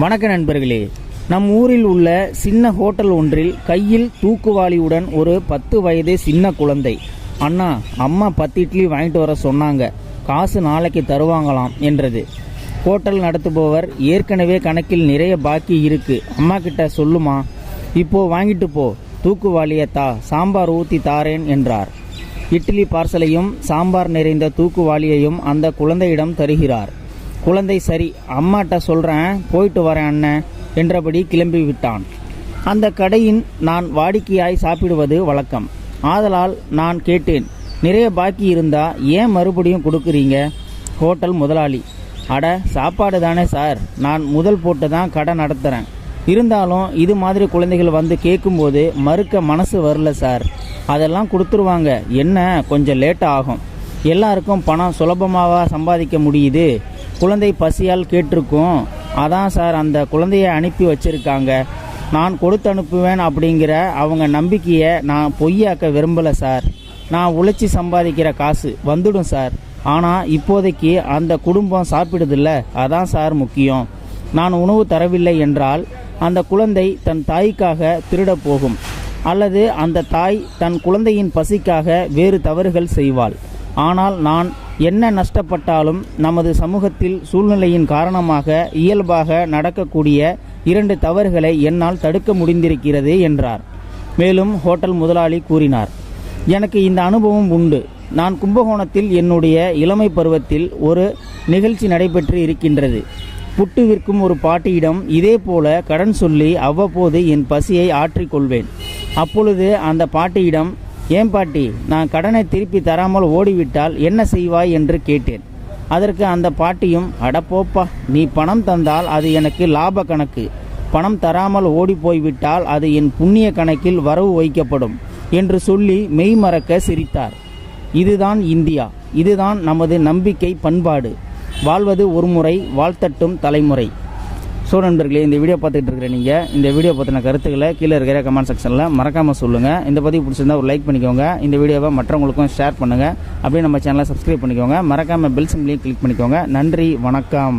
வணக்க நண்பர்களே நம் ஊரில் உள்ள சின்ன ஹோட்டல் ஒன்றில் கையில் தூக்குவாளியுடன் ஒரு பத்து வயது சின்ன குழந்தை. அண்ணா அம்மா பத்து இட்லி வாங்கிட்டு வர சொன்னாங்க. காசு நாளைக்கு தருவாங்களாம் என்றது. ஹோட்டல் நடத்துபவர் ஏற்கனவே கணக்கில் நிறைய பாக்கி இருக்கு. அம்மா கிட்ட சொல்லுமா? இப்போ வாங்கிட்டு போ. தூக்குவாளியை தா சாம்பார் ஊத்தி தாரேன் என்றார். இட்லி பார்சலையும் சாம்பார் நிறைந்த தூக்குவாளியையும் அந்த குழந்தையிடம் தருகிறார். குழந்தை சரி அம்மாட்ட சொல்கிறேன் போயிட்டு வரேன் அண்ணன் என்றபடி கிளம்பி விட்டான். அந்த கடையின் நான் வாடிக்கையாய் சாப்பிடுவது வழக்கம். ஆதலால் நான் கேட்டேன் நிறைய பாக்கி இருந்தா ஏன் மறுபடியும் கொடுக்குறீங்க? ஹோட்டல் முதலாளி அட சாப்பாடு தானே சார் நான் முதல் போட்டு தான் கடை நடத்துகிறேன் இருந்தாலும் இது மாதிரி குழந்தைகள் வந்து கேட்கும்போது மறுக்க மனசு வரல சார். அதெல்லாம் கொடுத்துருவாங்க என்ன கொஞ்சம் லேட் ஆகும். எல்லாருக்கும் பணம் சுலபமாக சம்பாதிக்க முடியுது? குழந்தை பசியால் கேட்டிருக்கும். அதான் சார் அந்த குழந்தைய அனுப்பி வச்சிருக்காங்க. நான் கொடுத்து அனுப்புவேன் அப்படிங்கிற அவங்க நம்பிக்கையை நான் பொய்யாக்க விரும்பலை சார். நான் உழைச்சி சம்பாதிக்கிற காசு வந்துடும் சார். ஆனால் இப்போதைக்கு அந்த குடும்பம் சாப்பிடுதில்ல. அதான் சார் முக்கியம். நான் உணவு தரவில்லை என்றால் அந்த குழந்தை தன் தாய்க்காக திருடப் போகும். அல்லது அந்த தாய் தன் குழந்தையின் பசிக்காக வேறு தவறுகள் செய்வாள். ஆனால் நான் என்ன நஷ்டப்பட்டாலும் நமது சமூகத்தில் சூழ்நிலையின் காரணமாக இயல்பாக நடக்கக்கூடிய இரண்டு தவறுகளை என்னால் தடுக்க முடிந்திருக்கிறது என்றார். மேலும் ஹோட்டல் முதலாளி கூறினார் எனக்கு இந்த அனுபவம் உண்டு. நான் கும்பகோணத்தில் என்னுடைய இளமை பருவத்தில் ஒரு நிகழ்ச்சி நடைபெற்று இருக்கின்றது. புட்டு விற்கும் ஒரு பாட்டியிடம் இதே போல கடன் சொல்லி அவ்வப்போது என் பசியை ஆற்றிக்கொள்வேன். அப்பொழுது அந்த பாட்டியிடம் ஏன் பாட்டி நான் கடனை திருப்பி தராமல் ஓடிவிட்டால் என்ன செய்வாய் என்று கேட்டேன். அதற்கு அந்த பாட்டியும் அடப்போப்பா நீ பணம் தந்தால் அது எனக்கு லாப கணக்கு. பணம் தராமல் ஓடி போய்விட்டால் அது என் புண்ணிய கணக்கில் வரவு வைக்கப்படும் என்று சொல்லி மெய்மறக்க சிரித்தார். இதுதான் இந்தியா இதுதான் நமது நம்பிக்கை பண்பாடு. வாழ்வது ஒருமுறை வாழ்த்தட்டும் தலைமுறை. ஸோ நண்பர்களே இந்த வீடியோ பார்த்துட்டு இருக்கிற நீங்கள் இந்த வீடியோ பற்றின கருத்துக்களை கீழே இருக்கிற கமெண்ட் செக்ஷனில் மறக்காமல் சொல்லுங்கள் இந்த பதிவு பிடிச்சிருந்தா ஒரு லைக் பண்ணிக்கோங்க. இந்த வீடியோவை மற்றவங்களுக்கும் ஷேர் பண்ணுங்கள் அப்படியே நம்ம சேனலை சப்ஸ்கிரைப் பண்ணிக்கோங்க. மறக்காமல் பெல் சிம்லையும் கிளிக் பண்ணிக்கோங்க. நன்றி வணக்கம்.